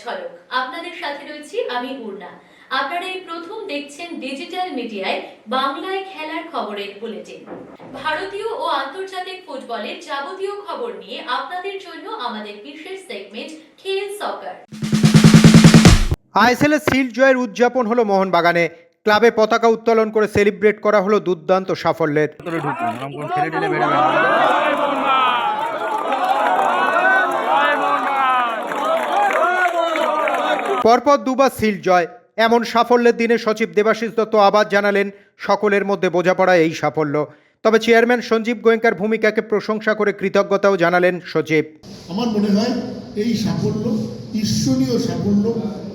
ঝলক আপনাদের সাথে রয়েছি আমি পূর্ণা আপনারা এই প্রথম দেখছেন ডিজিটাল মিডিয়ায় বাংলায় খেলার খবরের বুলেটিন। ভারতীয় ও আন্তর্জাতিক ফুটবলের যাবতীয় খবর নিয়ে আপনাদের জন্য আমাদের বিশেষ সেগমেন্ট খেল সকার আইএসএল এর সিল জয়ের উদযাপন হলো মোহনবাগানে। ক্লাবে পতাকা উত্তোলন করে সেলিব্রেট করা হলো দুর্দান্ত সাফল্যের। পরপর দুবার সিল জয়। এমন সাফল্যের দিনে সচিব দেবাশিস দত্ত আবার জানালেন, সকলের মধ্যে বোঝাপড়া এই সাফল্য। তবে চেয়ারম্যান সঞ্জীব গোয়েঙ্কার ভূমিকাকে প্রশংসা করে কৃতজ্ঞতাও জানালেন সচিব। আমার মনে হয় এই সাফল্য ঈশ্বরীয় সাফল্য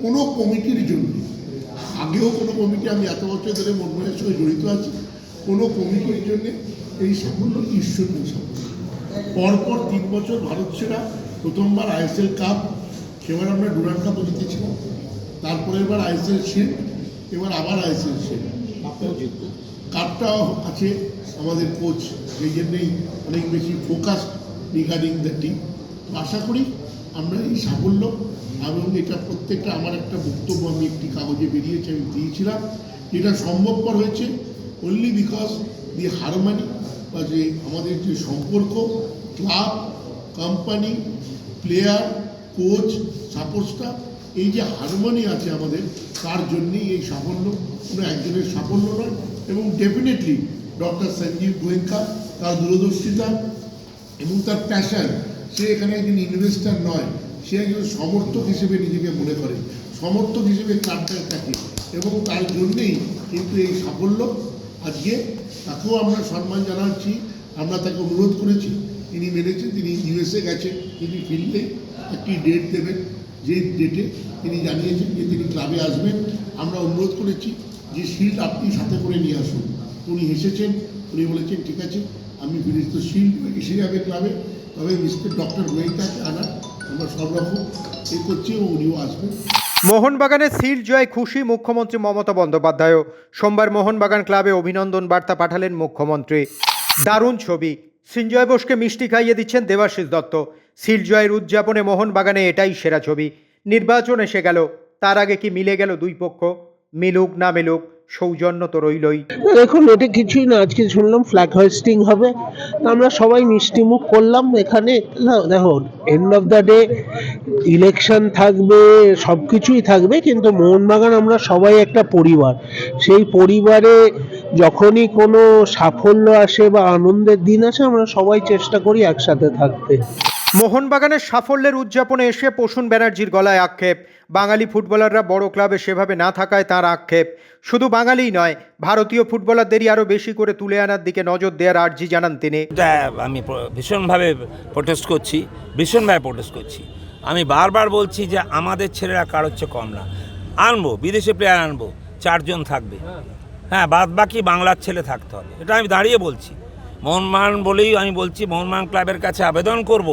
কোনো কমিটির জন্য। আগেও কোনো কমিটি আমি এত বছর ধরে মনমোহনের সঙ্গে জড়িত আছি, কোনো কমিটির জন্য এই সাফল্য ঈশ্বরীয় সাফল্য। পরপর তিন বছর ভারত সেরা প্রথমবার আইএসএল কাপ সেবার আমরা ডুরান কাপও জিতেছিলাম তারপরে এবার আইএসএল শিল্ড এবার আবার আইএসএল শিল্ড কাপটাও আছে আমাদের কোচ সেই জন্যেই অনেক বেশি ফোকাস রিগার্ডিং দ্য টিম আশা করি আমরা এই সাফল্য এবং এটা প্রত্যেকটা আমার একটা বক্তব্য আমি একটি কাগজে বেরিয়েছে আমি দিয়েছিলাম। যেটা সম্ভবপর হয়েছে অনলি বিকজ দি হারমানি বা যে আমাদের যে সম্পর্ক club company player coach support staff এই যে হারমোনি আছে আমাদের, তার জন্যই এই সাফল্য, কোনো একজনের সাফল্য নয় এবং ডেফিনেটলি ডক্টর সঞ্জীব গোয়েঙ্কা, তার দূরদর্শিতা এবং তার প্যাশন সে এখানে একজন ইনভেস্টার নয়, সে একজন সমর্থক হিসেবে নিজেকে মনে করে, সমর্থক হিসেবে ক্লাবটায় থাকে এবং তার জন্যেই কিন্তু এই সাফল্য। আজকে তাকেও আমরা সম্মান জানাচ্ছি, আমরা তাকে অনুরোধ করেছি। তিনি মেনেছেন, তিনি ইউএসএ গেছেন, তিনি ফিরলে একটি ডেট দেবেন। যে ডেটে তিনি জানিয়েছেন যে তিনি ক্লাবে আসবেন। আমরা অনুরোধ করেছি যে শিল্ড আপনি সাথে করে নিয়ে আসুন। উনি হেসেছেন উনি বলেছেন, ঠিক আছে, আমি ফিরিস তো শিল্ড এসে যাবে ক্লাবে তবে মিস্টার ডক্টর গোয়েঙ্কাকে আনার আমরা সব রকম এ করছি ও উনিও আসবেন। মোহনবাগানের সিল জয় খুশি মুখ্যমন্ত্রী মমতা বন্দ্যোপাধ্যায়ও। সোমবার মোহনবাগান ক্লাবে অভিনন্দন বার্তা পাঠালেন মুখ্যমন্ত্রী। দারুণ ছবি। সিঞ্জয় বোসকে মিষ্টি খাইয়ে দিচ্ছেন দেবাশিস দত্ত। সিলজয়ের উদযাপনে মোহনবাগানে এটাই সেরা ছবি। নির্বাচন এসে গেল। তার আগে কি মিলে গেল দুই পক্ষ? মিলুক না মিলুক? সৌজন্য তো রইলই। দেখুন এটা কিছুই না আজকে শুনলাম ফ্ল্যাগ হোয়েস্টিং হবে। আমরা সবাই মিষ্টি মুখ করলাম এখানে। না দেখো end of the day election থাকবে সব কিছুই থাকবে কিন্তু মোহনবাগান আমরা সবাই একটা পরিবার। সেই পরিবারে যখনই কোনো সাফল্য আসে বা আনন্দের দিন আসে আমরা সবাই চেষ্টা করি একসাথে থাকতে। মোহনবাগানের সাফল্যের উদযাপনে এসে পশুন ব্যানার্জির গলায় আক্ষেপ। বাঙালি ফুটবলাররা বড় ক্লাবে সেভাবে না থাকায় তার আক্ষেপ। শুধু বাঙালিই নয়, ভারতীয় ফুটবলারদেরই আরও বেশি করে তুলে আনার দিকে নজর দেওয়ার আর্জি জানান তিনি। আমি ভীষণভাবে প্রোটেস্ট করছি, ভীষণভাবে প্রোটেস্ট করছি। আমি বারবার বলছি যে আমাদের ছেলেরা কারোর চেয়ে কম না। আনব, বিদেশি প্লেয়ার আনব, চারজন থাকবে। হ্যাঁ বাদ বাকি বাংলার ছেলে থাকতে হবে। এটা আমি দাঁড়িয়ে বলছি। মোহনবাগান বলেই আমি বলছি, মোহনবাগান ক্লাবের কাছে আবেদন করব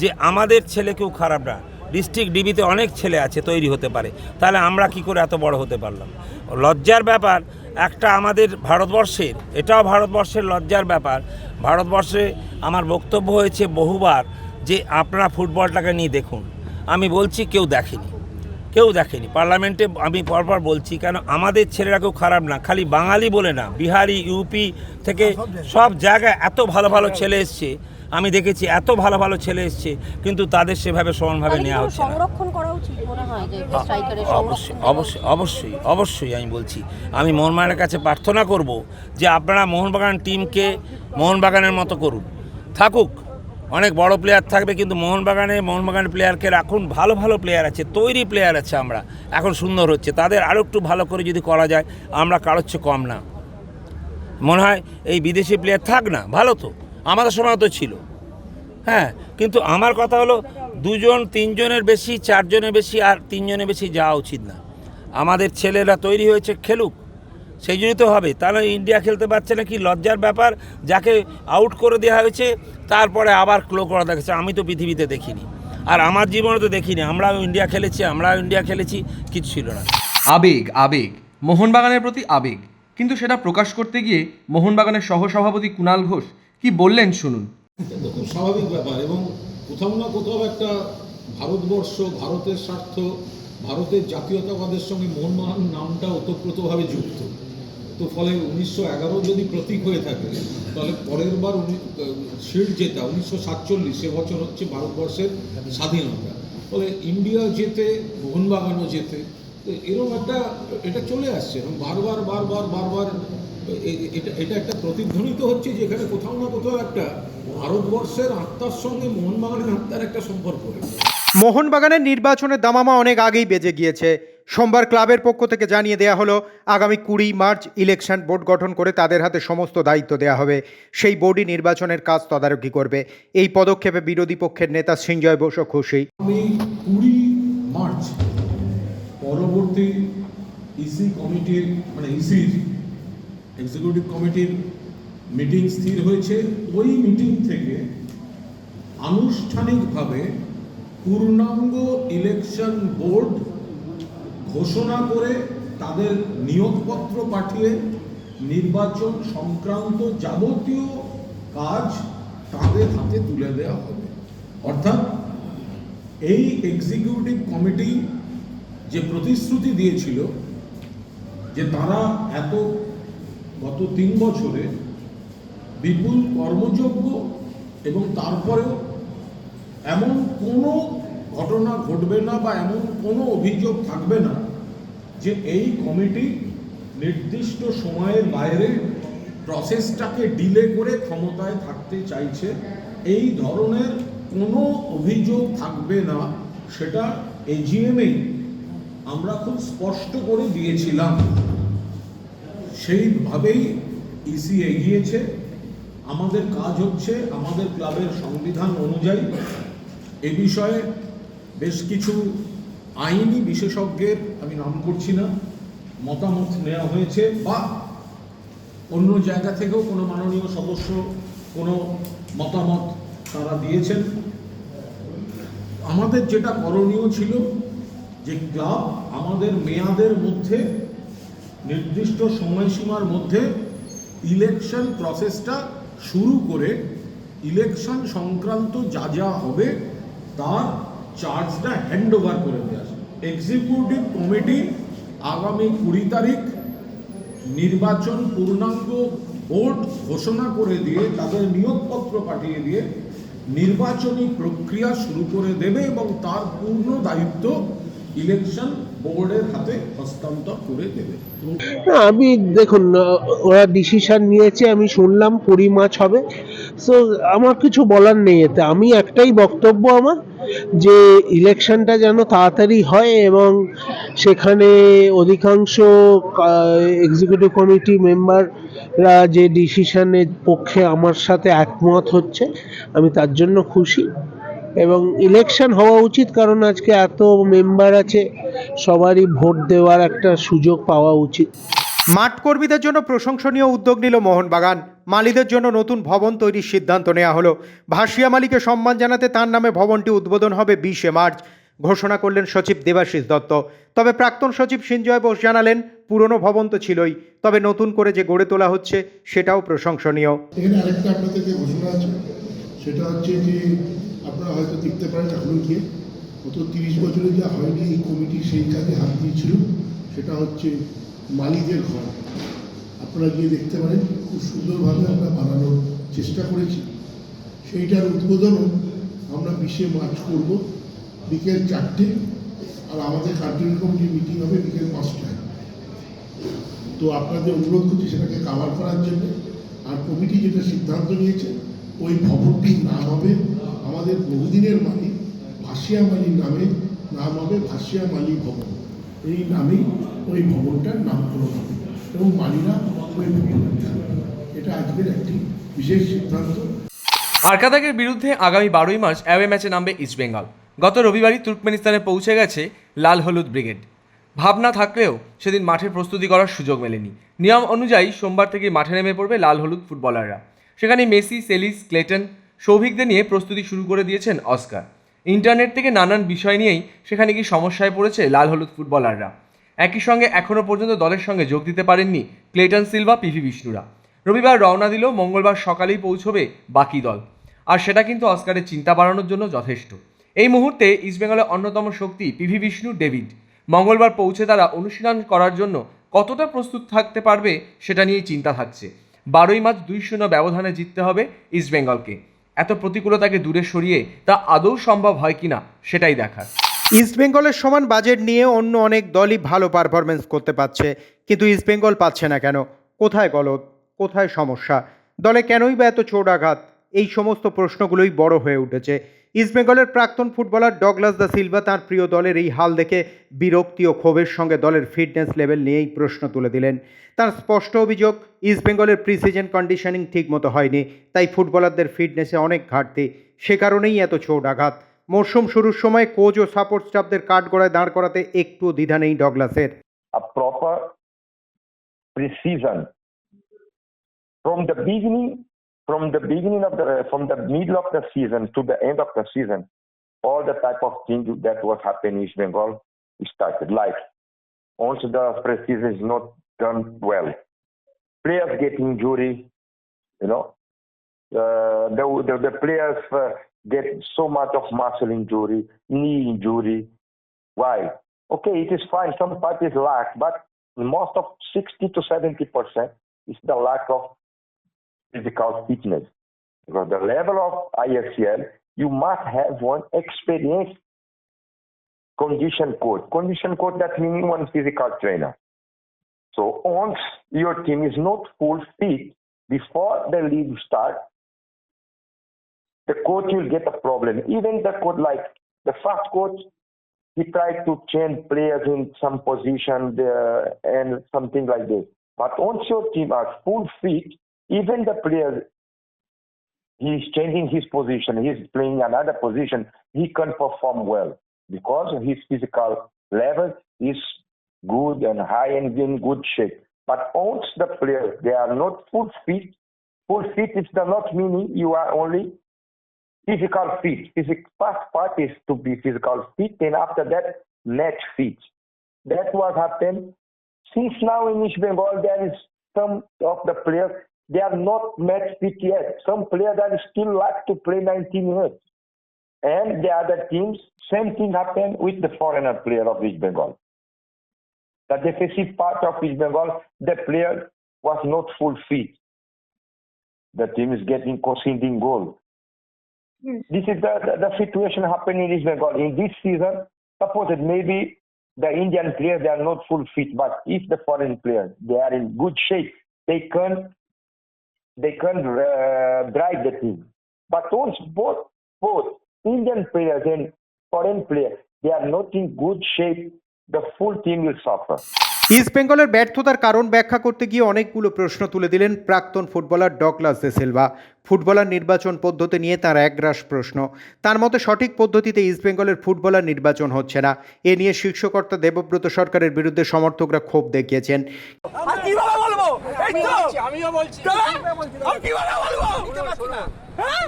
যে আমাদের ছেলে কেউ খারাপ না। ডিস্ট্রিক্ট ডিবিতে অনেক ছেলে আছে তৈরি হতে পারে। তাহলে আমরা কি করে এত বড় হতে পারলাম? লজ্জার ব্যাপার একটা আমাদের ভারতবর্ষের এটাও ভারতবর্ষের লজ্জার ব্যাপার। ভারতবর্ষে আমার বক্তব্য হয়েছে বহুবার যে আপনারা ফুটবলটাকে নিয়ে দেখুন। আমি বলছি কেউ দেখেনি কেউ দেখেনি। পার্লামেন্টে আমি পরপর বলছি কেন আমাদের ছেলেরা কেউ খারাপ না খালি বাঙালি বলে না। বিহারি ইউপি থেকে সব জায়গায়। এত ভালো ভালো ছেলে এসছে। আমি দেখেছি এত ভালো ভালো ছেলে এসছে কিন্তু তাদের সেভাবে সমানভাবে নেওয়া হচ্ছে না। সংরক্ষণ করা উচিত মনে হয় যে অবশ্যই অবশ্যই অবশ্যই অবশ্যই আমি বলছি আমি মোহনবাগানের কাছে প্রার্থনা করব যে আপনারা মোহনবাগান টিমকে মোহনবাগানের মতো করুন। থাকুক অনেক বড় প্লেয়ার থাকবে কিন্তু মোহনবাগানে মোহনবাগান প্লেয়ারকে রাখুন ভালো ভালো প্লেয়ার আছে তৈরি প্লেয়ার আছে আমরা এখন সুন্দর হচ্ছে। তাদের আরও একটু ভালো করে যদি করা যায় আমরা কারোর চেয়ে কম না। মনে হয় এই বিদেশি প্লেয়ার থাক না ভালো তো। আমাদের সময় তো ছিল। হ্যাঁ কিন্তু আমার কথা হলো দুজন, তিনজনের বেশি, চারজনের বেশি আর তিনজনের বেশি যাওয়া উচিত না। আমাদের ছেলেরা তৈরি হয়েছে খেলুক, সেই জন্যই তো হবে। তাহলে ইন্ডিয়া খেলতে পারছে না কি লজ্জার ব্যাপার, যাকে আউট করে দেওয়া হয়েছে, তারপরে আবার ক্লো করা দেখেছে আমি তো পৃথিবীতে দেখিনি। আর আমার জীবনে তো দেখিনি। আমরাও ইন্ডিয়া খেলেছি, আমরাও ইন্ডিয়া খেলেছি, কিছু ছিল না। আবেগ আবেগ। মোহনবাগানের প্রতি আবেগ। কিন্তু সেটা প্রকাশ করতে গিয়ে মোহনবাগানের সহসভাপতি কুণাল ঘোষ কি বললেন শুনুন। স্বাভাবিক ব্যাপার এবং কোথাও না কোথাও একটা ভারতবর্ষ, ভারতের স্বার্থ, ভারতের জাতীয়তাবাদের সঙ্গে মোহনবাগান নামটা ওতপ্রোতভাবে যুক্ত। তো ফলে উনিশশো এগারো যদি প্রতীক হয়ে থাকে, তাহলে পরের বার শিল্ড জেতা, উনিশশো সাতচল্লিশ, সে বছর হচ্ছে ভারতবর্ষের স্বাধীনতা। ফলে ইন্ডিয়া যেতে মোহনবাগানও যেতে তো এরকম একটা, এটা চলে আসছে এবং বারবার বারবার বারবার এটা এটা একটা প্রতিধ্বনিত হচ্ছে যে এখানে কোথাও না কোথাও একটা ভারতবর্ষের আত্মার সঙ্গে মোহনবাগানের আত্মার একটা সম্পর্ক মোহনবাগানের নির্বাচনের দামামা অনেক আগেই বেজে গিয়েছে। সোমবার ক্লাবের পক্ষ থেকে জানিয়ে দেওয়া হলো আগামী কুড়ি মার্চ ইলেকশন বোর্ড গঠন করে তাদের হাতে সমস্ত দায়িত্ব দেওয়া হবে। সেই বোর্ডই নির্বাচনের কাজ তদারকি করবে। এই পদক্ষেপে বিরোধী পক্ষের নেতা সঞ্জয় বসু খুশি। কুড়ি মার্চ পরবর্তী ইসি কমিটির মানে ইসির এক্সিকিউটিভ কমিটির মিটিং স্থির হয়েছে। ওই মিটিং থেকে আনুষ্ঠানিকভাবে পূর্ণাঙ্গ ইলেকশন বোর্ড ঘোষণা করে তাদের নিয়োগপত্র পাঠিয়ে নির্বাচন সংক্রান্ত যাবতীয় কাজ তাদের হাতে তুলে দেওয়া হবে। অর্থাৎ এই এক্সিকিউটিভ কমিটি যে প্রতিশ্রুতি দিয়েছিল যে তারা এত গত তিন বছরে বিপুল কর্মযোগ্য এবং তারপরেও এমন কোনো ঘটনা ঘটবে না বা এমন কোনো অভিযোগ থাকবে না যে এই কমিটি নির্দিষ্ট সময়ের বাইরে প্রসেসটাকে ডিলে করে ক্ষমতায় থাকতে চাইছে। এই ধরনের কোনো অভিযোগ থাকবে না, সেটা এজিএমে আমরা খুব স্পষ্ট করে দিয়েছিলাম। সেইভাবেই ইসি এগিয়েছে। আমাদের কাজ হচ্ছে আমাদের ক্লাবের সংবিধান অনুযায়ী এ বিষয়ে বেশ কিছু আইনি বিশেষজ্ঞের, আমি নাম করছি না, মতামত নেওয়া হয়েছে বা অন্য জায়গা থেকেও কোনো মাননীয় সদস্য কোনো মতামত তারা দিয়েছেন। আমাদের যেটা করণীয় ছিল যে ক্লাব আমাদের মেয়াদের মধ্যে নির্দিষ্ট সময়সীমার মধ্যে ইলেকশন প্রসেসটা শুরু করে ইলেকশন সংক্রান্ত যা যা হবে, তার চার্জটা হ্যান্ড ওভার করে দেওয়া এক্সিকিউটিভ কমিটি আগামী কুড়ি তারিখ নির্বাচন পূর্ণাঙ্গ ভোট ঘোষণা করে দিয়ে, তাদের নিয়োগপত্র পাঠিয়ে দিয়ে নির্বাচনী প্রক্রিয়া শুরু করে দেবে এবং তার পূর্ণ দায়িত্ব ইলেকশন বোর্ডের হাতে হস্তান্তর করে দেবে। না, আমি দেখুন, ওরা ডিসিশন নিয়েছে, আমি শুনলাম কুড়ি মাছ হবে। সো আমার কিছু বলার নেই এতে। আমি একটাই বক্তব্য আমার, যে ইলেকশনটা যেন তাড়াতাড়ি হয় এবং সেখানে অধিকাংশ এক্সিকিউটিভ কমিটি মেম্বাররা যে ডিসিশনের পক্ষে আমার সাথে একমত হচ্ছে, আমি তার জন্য খুশি। এবং ইলেকশন হওয়া উচিত কারণ আজকে এত মেম্বার আছে সবারই ভোট দেওয়ার একটা সুযোগ পাওয়া উচিত। মাঠ কর্মীদের জন্য প্রশংসনীয় উদ্যোগ নিল মোহনবাগান। মালিদের জন্য নতুন ভবন তৈরির সিদ্ধান্ত নেওয়া হলো। ভাসিয়া মালিকে সম্মান জানাতে তার নামে ভবনটি উদ্বোধন হবে বিশে মার্চ। ঘোষণা করলেন সচিব দেবাশিস দত্ত। তবে প্রাক্তন সচিব সঞ্জয় বোস জানালেন পুরনো ভবন তো ছিলই তবে নতুন করে যে গড়ে তোলা হচ্ছে সেটাও প্রশংসনীয়। এখানে আরেকটা ঘোষণা আছে সেটা হচ্ছে যে আপনারা হয়তো দেখতে পারেন এখন গিয়ে গত তিরিশ বছরে যা হয়নি এই কমিটি সেই কাজে হাত দিয়েছিল, সেটা হচ্ছে মালিদের ঘর। আপনারা গিয়ে দেখতে পারেন খুব সুন্দরভাবে আমরা বানানোর চেষ্টা করেছি। সেইটার উদ্বোধনও আমরা বিশে মার্চ করব, বিকেল চারটে, আর আমাদের কার্যকরী কমিটির মিটিং হবে বিকেল পাঁচটায়। তো আপনাদের অনুরোধ করছি সেটাকে কাভার করার জন্য। আর কমিটি যেটা সিদ্ধান্ত নিয়েছে, ওই ভবনটির নাম হবে আমাদের বহুদিনের মালিক ভাসিয়া মালির নামে নাম হবে ভাসিয়া মালি ভবন। এই নামেই ওই ভবনটার নামকরণ হবে এবং মালিরা ওই ভবনে এটা আজকের একটি বিশেষ সিদ্ধান্ত। আরকাদাগের বিরুদ্ধে আগামী বারোই মার্চ অ্যাওয়ে ম্যাচে নামবে ইস্টবেঙ্গল গত রবিবারই তুর্কমেনিস্তানে পৌঁছে গেছে লাল হলুদ ব্রিগেড। ভাবনা থাকলেও সেদিন মাঠে প্রস্তুতি করার সুযোগ মেলেনি। নিয়ম অনুযায়ী সোমবার থেকে মাঠে নেমে পড়বে লাল হলুদ ফুটবলাররা। সেখানে মেসি, সেলিস, ক্লেটন সৌভিকদের নিয়ে প্রস্তুতি শুরু করে দিয়েছেন অস্কার। ইন্টারনেট থেকে নানান বিষয় নিয়েই সেখানে কি সমস্যায় পড়েছে লাল হলুদ ফুটবলাররা। একই সঙ্গে এখনও পর্যন্ত দলের সঙ্গে যোগ দিতে পারেননি ক্লেটন সিলভা, পিভি বিষ্ণুরা। রবিবার রওনা দিল, মঙ্গলবার সকালেই পৌঁছবে বাকি দল। আর সেটা কিন্তু অস্কারের চিন্তা বাড়ানোর জন্য যথেষ্ট। এই মুহূর্তে ইস্টবেঙ্গলের অন্যতম শক্তি পিভি বিষ্ণু, ডেভিড। মঙ্গলবার পৌঁছে তারা অনুশীলন করার জন্য কতটা প্রস্তুত থাকতে পারবে সেটা নিয়েই চিন্তা থাকছে। বারোই মার্চ দুই শূন্য ব্যবধানে জিততে হবে ইস্টবেঙ্গলকে এত প্রতিকূলতাকে দূরে সরিয়ে তা আদৌ সম্ভব হয় কিনা সেটাই দেখার। ইস্টবেঙ্গলের সমান বাজেট নিয়ে অন্য অনেক দলই ভালো পারফরমেন্স করতে পারছে, কিন্তু ইস্টবেঙ্গল পাচ্ছে না কেন? কোথায় গলত কোথায় সমস্যা? দলে কেনই বা এত চোট আঘাত? এই সমস্ত প্রশ্নগুলোই বড় হয়ে উঠেছে। ইস্টবেঙ্গলের প্রাক্তন ফুটবলার ডগলাস দা সিলভা তার প্রিয় দলের এই হাল দেখে বিরক্তি ও ক্ষোভের সঙ্গে দলের ফিটনেস লেভেল নিয়েই প্রশ্ন তুলে দিলেন। তার স্পষ্ট অভিযোগ ইস্টবেঙ্গলের প্রি সিজন কন্ডিশনিং ঠিকমতো হয়নি, তাই ফুটবলারদের ফিটনেসে অনেক ঘাটতি, সে কারণেই এত চোট আঘাত। মরশুম শুরুর সময় কোচ ও সাপোর্ট স্টাফদের কাঠগড়ায় দাঁড় করাতে একটু দ্বিধা নেই ডগলাসের proper precision from the beginning from the beginning of the from the middle of the season to the end of the season all the type of things that was happening in Bengal started. Like once the precision is not done well. Players get injury you know. Uh, the, the the players uh, get so much of muscle injury knee injury. Why? Okay, it is fine. Some parties lack, but most of 60 to 70 percent is the lack of physical fitness. Because the level of ISL, you must have one experienced condition coach. Condition coach that means one physical trainer. So once your team is not full fit before the league start, the coach will get a problem. Even the coach like the first coach he tried to change players in some position there and something like this. But once your team are full fit, even the player he's changing his position, he's playing another position, he can perform well because his physical level is good and high and in good shape. But once the players they are not full fit, full fit is not meaning you are only physical fit. Physical first part is to be physical fit, and after that, match fit. That's what happened. Since now in East Bengal, there is some of the players they are not match fit yet. Some players are still like to play 19 years. And the other teams, same thing happened with the foreigner player of East Bengal. The defensive part of East Bengal, the player was not full fit. The team is getting conceding goal. Hmm. This is the, the, the situation happening in East Bengal. In this season, suppose that maybe the Indian players they are not full fit, but if the foreign players they are in good shape, they can they can uh, drive the team. But once both both Indian players and foreign players they are not in good shape, the full team will suffer. ইস্টবেঙ্গলের ব্যর্থতার কারণ ব্যাখ্যা করতে গিয়ে অনেকগুলো প্রশ্ন তুলে দিলেন প্রাক্তন footballer Douglas de Silva. Footballer নির্বাচন পদ্ধতি নিয়ে তার একগ্রাস প্রশ্ন। তার মতে সঠিক পদ্ধতিতে ইস্টবেঙ্গলের ফুটবলার নির্বাচন হচ্ছে না। এ নিয়ে শীর্ষকর্তা দেবব্রত সরকারের বিরুদ্ধে সমর্থকরা ক্ষোভ দেখিয়েছেন। বলব? তো হ্যাঁ?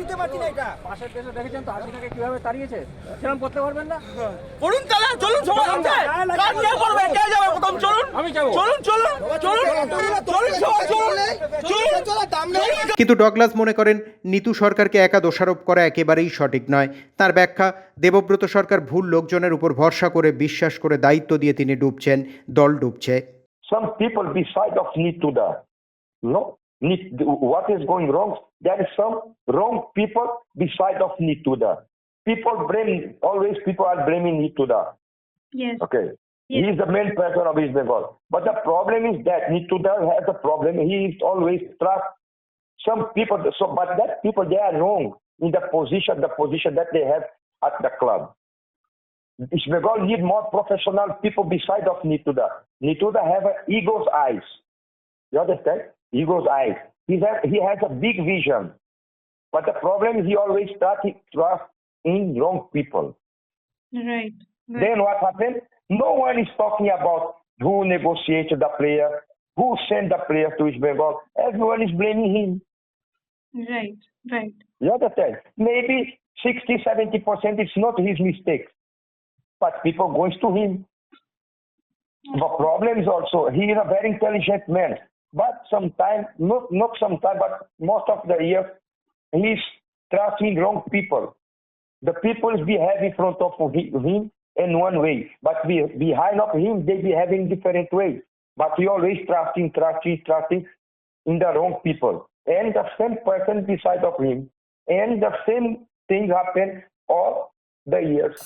করুন তাহলে চলুন সবাই আছে কাজ নিয়ে করবে? কে যাবে প্রথম? চলুন। আমি যাব। চলুন চলুন চলুন। চলুন সবাই চলুন চলুন কিন্তু ডগলাস মনে করেন নিতু সরকারকে একা দোষারোপ করা একেবারেই সঠিক নয়। তার ব্যাখ্যা দেবব্রত সরকার ভুল লোকজনের উপর ভরসা করে বিশ্বাস করে দায়িত্ব দিয়ে তিনি ডুবছেন দল ডুবছে। Some people beside of Nituda. No, what is going wrong? There is some wrong people beside of Nituda. People blame, always people are blaming Nituda. Yes. Okay. Yes. He is the main person of East Bengal. But the problem is that Nituda has a problem. He is always trust some people. So, but that people, they are wrong in the position, the position that they have at the club. East Bengal need more professional people beside of Nituda. Nituda have a ego's eyes. You understand? Ego's eyes. He has, he has a big vision. But the problem is he always start he trust in wrong people. Right. Then what happened? No one is talking about who negotiated the player, who sent the player to East Bengal. Everyone is blaming him. Right. Right. You understand? Maybe 60, 70% is not his mistake. But people goes to him. Mm. The problem is also he is a very intelligent man. But sometimes, not not sometimes, but most of the year, he's trusting wrong people. The people behave in front of him in one way, but be, behind of him they behave in different way. But we always trusting, trusting, trusting in the wrong people. And the same person beside of him. And the same thing happen all the years.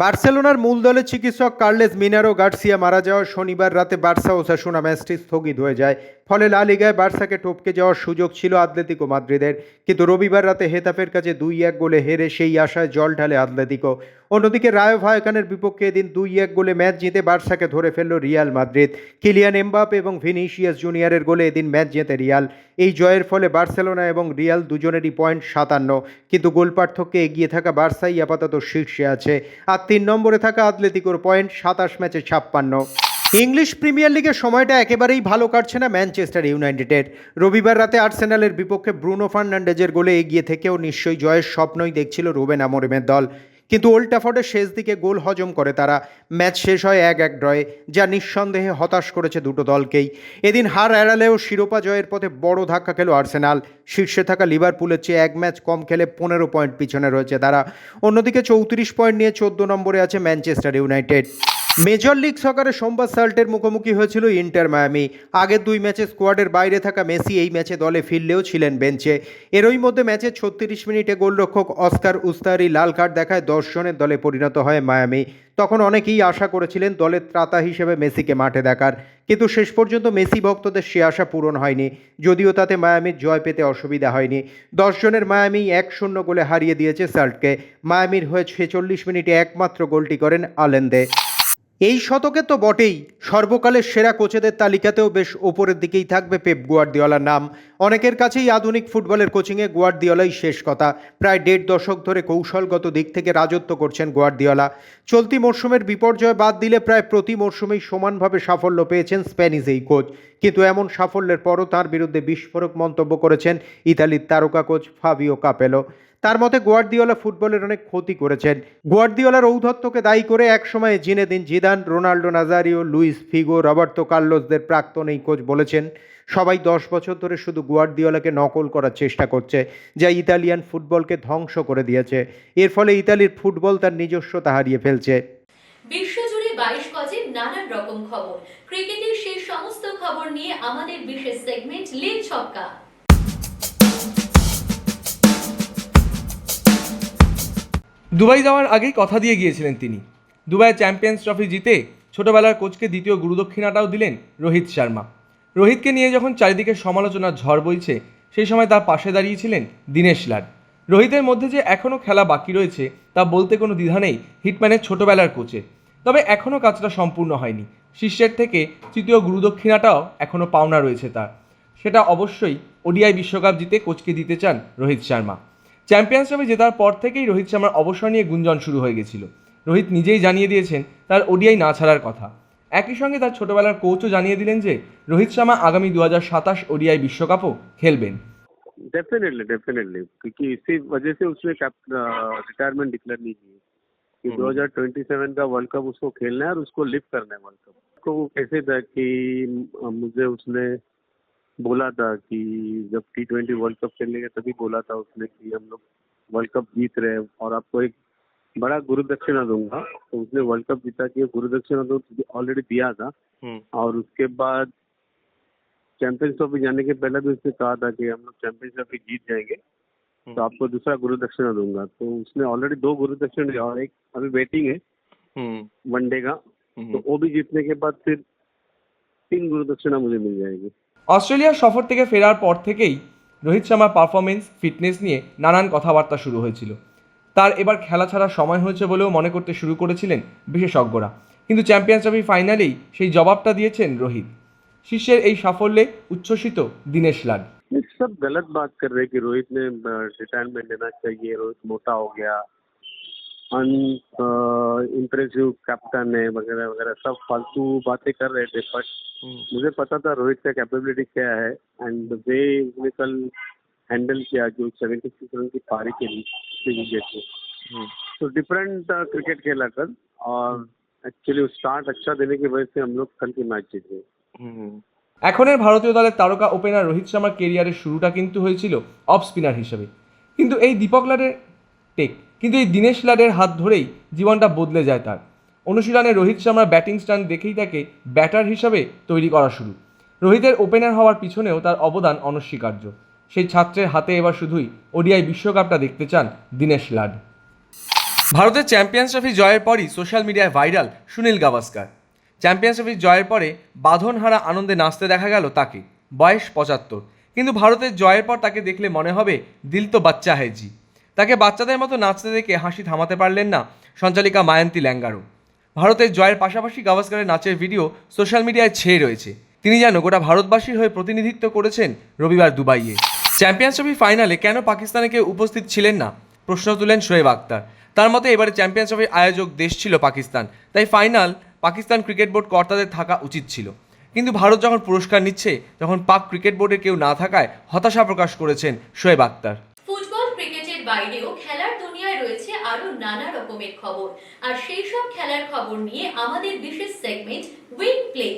বার্সেলোনার মূল দলের চিকিৎসক Carles মিনারো Garcia মারা যাওয়ার শনিবার রাতে Barca ও সাসুনা স্থগিত হয়ে যায় ফলে লা লিগায় বার্সাকে টপকে যাওয়ার সুযোগ ছিল আতলেতিকো মাদ্রিদের। কিন্তু রবিবার রাতে হেতাফের কাছে দুই এক গোলে হেরে সেই আশায় জল ঢালে আতলেতিকো। অন্যদিকে রায় ভায়কানের বিপক্ষে এদিন দুই এক গোলে ম্যাচ জিতে বার্সাকে ধরে ফেলল রিয়াল মাদ্রিদ। কিলিয়ান এমবাপ এবং ভিনিসিয়াস জুনিয়রের গোলে এদিন ম্যাচ জেতে রিয়াল। এই জয়ের ফলে বার্সেলোনা এবং রিয়াল দুজনেরই পয়েন্ট সাতান্ন। কিন্তু গোল পার্থক্যে এগিয়ে থাকা বার্সাই আপাতত শীর্ষে আছে। আর তিন নম্বরে থাকা আতলেতিকোর পয়েন্ট সাতাশ ম্যাচে ছাপ্পান্ন। ইংলিশ প্রিমিয়ার লিগের সময়টা একেবারেই ভালো কাটছে না ম্যানচেস্টার ইউনাইটেডের। রবিবার রাতে আর্সেনালের বিপক্ষে ব্রুনো ফার্নান্ডেজের গোলে এগিয়ে থেকেও নিশ্চয়ই জয়ের স্বপ্নই দেখছিল রোবেন আমোরেমের দল। কিন্তু ওল্ড ট্যাফর্ডের শেষ দিকে গোল হজম করে তারা। ম্যাচ শেষ হয় এক এক ড্রয়ে, যা নিঃসন্দেহে হতাশ করেছে দুটো দলকেই। এদিন হার এড়ালেও শিরোপা জয়ের পথে বড় ধাক্কা খেল আর্সেনাল। শীর্ষে থাকা লিভারপুলের চেয়ে এক ম্যাচ কম খেলে পনেরো পয়েন্ট পিছনে রয়েছে তারা। অন্যদিকে চৌত্রিশ পয়েন্ট নিয়ে চোদ্দ নম্বরে আছে ম্যানচেস্টার ইউনাইটেড। মেজর লিগ সকারে সোমবার সাল্টের মুখোমুখি হয়েছিল ইন্টার মায়ামি। আগের দুই ম্যাচে স্কোয়াডের বাইরে থাকা মেসি এই ম্যাচে দলে ফিরলেও ছিলেন বেঞ্চে। এরই মধ্যে ম্যাচের ছত্রিশ মিনিটে গোলরক্ষক অস্কার উস্তারি লাল কার্ড দেখায় দশ জনের দলে পরিণত হয় মায়ামি। তখন অনেকেই আশা করেছিলেন দলের ত্রাতা হিসেবে মেসিকে মাঠে দেখার। কিন্তু শেষ পর্যন্ত মেসি ভক্তদের সে আশা পূরণ হয়নি। যদিও তাতে মায়ামির জয় পেতে অসুবিধা হয়নি। দশজনের মায়ামি এক শূন্য গোলে হারিয়ে দিয়েছে সাল্টকে। মায়ামির হয়ে ছেচল্লিশ মিনিটে একমাত্র গোলটি করেন আলেন্দে। এই শতকে তো বটেই। সর্বকালের সেরা কোচেদের তালিকাতেও বেশ ওপরের দিকেই থাকবে পেপ গুয়ার্দিওলার নাম। অনেকের কাছেই আধুনিক ফুটবলের কোচিংয়ে গুয়ার্দিওলাই শেষ কথা। প্রায় দেড় দশক ধরে কৌশলগত দিক থেকে রাজত্ব করছেন গুয়ার্দিওলা। চলতি মরশুমের বিপর্যয় বাদ দিলে প্রায় প্রতি মরশুমেই সমানভাবে সাফল্য পেয়েছেন স্প্যানিশ এই কোচ। কিন্তু এমন সাফল্যের পরও তার বিরুদ্ধে বিস্ফোরক মন্তব্য করেছেন ইতালির তারকা কোচ ফাবিও কাপেলো তার মতে গোয়ার্দিওলা ফুটবলের অনেক ক্ষতি করেছেন। গোয়ার্দিওলার ঔদ্ধত্যকে দায়ী করে একসময় Zinedine Zidane, Ronaldo Nazario, Luis Figo, Roberto কার্লোসদের প্রাক্তন এই কোচ বলেছেন, সবাই দশ বছর ধরে শুধু গুয়ার্দিওলাকে নকল করার চেষ্টা করছে, যা ইতালিয়ান ফুটবলকে ধ্বংস করে দিয়েছে। এর ফলে ইতালির ফুটবল তার নিজস্বতা হারিয়ে ফেলছে। বিশ্বজুড়ে বাইশ গজের নানান রকম খবর। ক্রিকেটের সেই সমস্ত খবর নিয়ে আমাদের বিশেষ সেগমেন্ট লিগ ছক্কা। দুবাই যাওয়ার আগেই কথা দিয়ে গিয়েছিলেন তিনি। দুবাইয়ে চ্যাম্পিয়ন্স ট্রফি জিতে ছোটবেলার কোচকে দ্বিতীয় গুরুদক্ষিণাটাও দিলেন রোহিত শর্মা। রোহিতকে নিয়ে যখন চারিদিকে সমালোচনার ঝড় বইছে, সেই সময় তার পাশে দাঁড়িয়েছিলেন দীনেশ লাড। রোহিতের মধ্যে যে এখনও খেলা বাকি রয়েছে, তা বলতে কোনো দ্বিধা নেই হিটম্যানের ছোটবেলার কোচের। তবে এখনও কাজটা সম্পূর্ণ হয়নি। শিষ্যের থেকে তৃতীয় গুরুদক্ষিণাটাও এখনও পাওনা রয়েছে তার। সেটা অবশ্যই ওডিআই বিশ্বকাপ জিতে কোচকে দিতে চান রোহিত শর্মা। চ্যাম্পিয়ন্স ট্রফি জেতার পর থেকেই রোহিত শর্মার অবসর নিয়ে গুঞ্জন শুরু হয়ে গেছিল রোহিত নিজেই জানিয়ে দিয়েছেন তার ওডিআই না ছাড়ার কথা একই সঙ্গে তার ছোটবেলার কোচও জানিয়ে দিলেন যে রোহিত শর্মা আগামী দু হাজার সাতাশ ওডিআই বিশ্বকাপও খেলবেন डेफिनेटली डेफिनेटली क्योंकि इसी वजह से उसने रिटायरमेंट डिक्लेयर नहीं की कि 2027 का वर्ल्ड कप उसको खेलना है और उसको लिफ्ट करना है वर्ल्ड कप तो वो कैसे था कि अ, मुझे उसने बोला था कि जब टी ट्वेंटी वर्ल्ड कप खेलने का तभी बोला था उसने कि हम लोग वर्ल्ड कप जीत रहे हैं और आपको एक बड़ा गुरु दक्षिणा दूँगा। तो उसने वर्ल्ड कप जीता कि गुरु दक्षिणा तो ऑलरेडी दिया था। और उसके बाद चैंपियंस ट्रॉफी जाने के पहले भी उसने कहा था कि हम लोग चैंपियंस ट्रॉफी जीत जाएँगे। तो आपको दूसरा गुरु दक्षिणा दूँगा। तो उसने ऑलरेडी दो गुरु दक्षिणा दिया और एक अभी वेटिंग है। वनडे का। तो वो भी जीतने के बाद फिर तीन गुरु दक्षिणा मुझे मिल जाएगी। অস্ট্রেলিয়ার সফর থেকে ফেরার পর থেকেই রোহিত শর্মার পারফরমেন্স ফিটনেস নিয়ে নানান কথাবার্তা শুরু হয়েছিল তার এবার খেলা ছাড়ার সময় হয়েছে বলেও মনে করতে শুরু করেছিলেন বিশেষজ্ঞরা কিন্তু চ্যাম্পিয়ন্স ট্রফি ফাইনালেই সেই জবাবটা দিয়েছেন রোহিত শিষ্যের এই সাফল্যে উচ্ছ্বসিত দীনেশ লাড ये सब गलत बात कर रहे हैं कि रोहित ने रिटायरमेंट लेना चाहिए रोहित मोटा हो गया अन इम्प्रेसिव कैप्टन है वगैरह वगैरह सब फालतू बातें कर रहे थे बट मुझे पता था रोहित का कैपेबिलिटी क्या है एंड वे उसने कल हैंडल किया जो सेवेंटी सिक्स रन की पारी के लिए थे तो डिफरेंट क्रिकेट खेला कल और एक्चुअली स्टार्ट अच्छा देने की वजह से हम लोग कल की मैच जीत गए এখনের ভারতীয় দলের তারকা ওপেনার রোহিত শর্মার কেরিয়ারের শুরুটা কিন্তু হয়েছিল অফ স্পিনার হিসেবে কিন্তু এই দীপক লাডের টেক কিন্তু এই দীনেশ লাডের হাত ধরেই জীবনটা বদলে যায় তার। অনুশীলনে রোহিত শর্মার ব্যাটিং স্টান দেখেই তাকে ব্যাটার হিসাবে তৈরি করা শুরু। রোহিতের ওপেনার হওয়ার পিছনেও তার অবদান অনস্বীকার্য। সেই ছাত্রের হাতে এবার শুধুই ওডিআই বিশ্বকাপটা দেখতে চান দীনেশ লাড ভারতের চ্যাম্পিয়ন্স ট্রফি জয়ের পরই সোশ্যাল মিডিয়ায় viral Sunil Gavaskar. Champions Trophy জয়ের পরে বাঁধনহারা আনন্দে নাচতে দেখা গেল তাকে, বয়স পঁচাত্তর। কিন্তু ভারতের জয়ের পর তাকে দেখলে মনে হবে দিল তো বাচ্চা হেজি তাকে বাচ্চাদের মতো নাচতে দেখে হাসি থামাতে পারলেন না সঞ্চালিকা মায়ান্তি ল্যাঙ্গারও ভারতের জয়ের পাশাপাশি গাভাস্কারের নাচের ভিডিও সোশ্যাল মিডিয়ায় ছেয়ে রয়েছে। তিনি যেন গোটা ভারতবাসীর হয়ে প্রতিনিধিত্ব করেছেন রবিবার দুবাইয়ে। চ্যাম্পিয়ন্স ট্রফি ফাইনালে কেন পাকিস্তানে কেউ উপস্থিত ছিলেন না? প্রশ্ন তুলেন শোয়েব আক্তার তার মতে, এবারে চ্যাম্পিয়ন্স ট্রফির আয়োজক দেশ ছিল পাকিস্তান, তাই ফাইনাল পাকিস্তান ক্রিকেট বোর্ড কর্তাদের থাকা উচিত ছিল। কিন্তু ভারত যখন পুরস্কার নিচ্ছে, তখন পাক ক্রিকেট বোর্ডে কেউ না থাকায় হতাশা প্রকাশ করেছেন শোয়েব আক্তার বাইরেও খেলার দুনিয়ায় রয়েছে আরও নানা রকমের খবর। আর সেই সব খেলার খবর নিয়ে আমাদের বিশেষ সেগমেন্ট উইন প্লে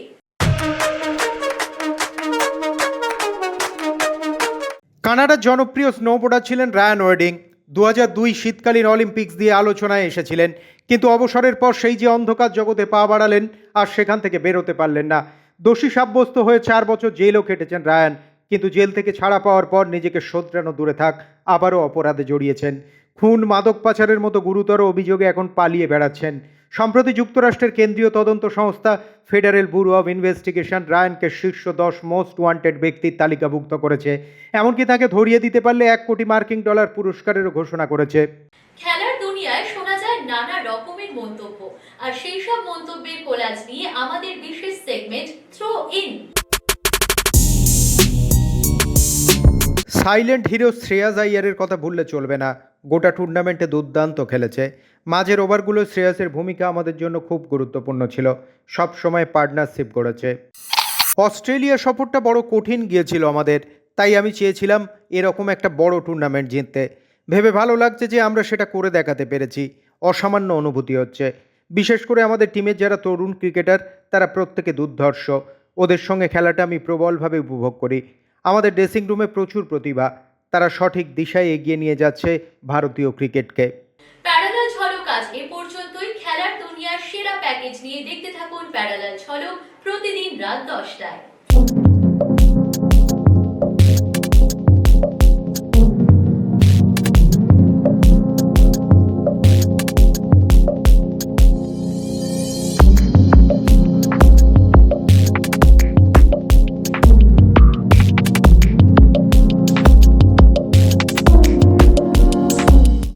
কানাডার জনপ্রিয় স্নোবোর্ডার ছিলেন রায়ান ওয়েডিং। দু দুই শীতকালীন অলিম্পিক্স দিয়ে আলোচনায় এসেছিলেন। কিন্তু অবসরের পর সেই যে অন্ধকার জগতে পা বাড়ালেন, আর সেখান থেকে বেরোতে পারলেন না। দোষী সাব্যস্ত হয়ে চার বছর জেলও কেটেছেন রায়ান। কিন্তু জেল থেকে ছাড়া পাওয়ার পর নিজেকে শোধরানো দূরে থাক। আবারও অপরাধে জড়িয়েছেন। খুন মাদক পাচারের মতো গুরুতর অভিযোগে এখন পালিয়ে বেড়াচ্ছেন। সম্প্রতি যুক্তরাষ্ট্রের কেন্দ্রীয় তদন্ত সংস্থা ফেডারেল ব্যুরো অব ইনভেস্টিগেশন রায়ানকে শীর্ষ দশ মোস্ট ওয়ান্টেড ব্যক্তির তালিকাভুক্ত করেছে। এমনকি তাকে ধরিয়ে দিতে পারলে এক কোটি মার্কিন ডলার পুরস্কারেরও ঘোষণা করেছে। খেলার দুনিয়ায় শোনা যায় নানা রকমের মন্তব্য। আর সেই সব মন্তব্যের কোলাজ নিয়ে আমাদের বিশেষ segment throw in silent hero Shreyas আইয়ারের কথা ভুললে চলবে না। গোটা টুর্নামেন্টে দুর্দান্ত খেলেছে। মাঝের ওভারগুলো শ্রেয়াসের ভূমিকা আমাদের জন্য খুব গুরুত্বপূর্ণ ছিল। সব সময় পার্টনারশিপ গড়েছে। অস্ট্রেলিয়া সফরটা বড় কঠিন গিয়েছিল আমাদের। তাই আমি চেয়েছিলাম এরকম একটা বড় টুর্নামেন্ট জিততে। ভেবে ভালো লাগছে যে আমরা সেটা করে দেখাতে পেরেছি। অসামান্য অনুভূতি হচ্ছে। বিশেষ করে আমাদের টিমের যারা তরুণ ক্রিকেটার তারা প্রত্যেকে দুর্ধর্ষ। ওদের সঙ্গে খেলাটা আমি প্রবলভাবে উপভোগ করি। আমাদের ড্রেসিং রুমে প্রচুর প্রতিভা। তারা সঠিক দিশায় এগিয়ে নিয়ে যাচ্ছে ভারতীয় ক্রিকেটকে প্যারালাল ঝলক আজ এ পর্যন্তই। খেলার দুনিয়ার সেরা প্যাকেজ নিয়ে দেখতে থাকুন প্যারালাল ঝলক প্রতিদিন রাত দশটায়।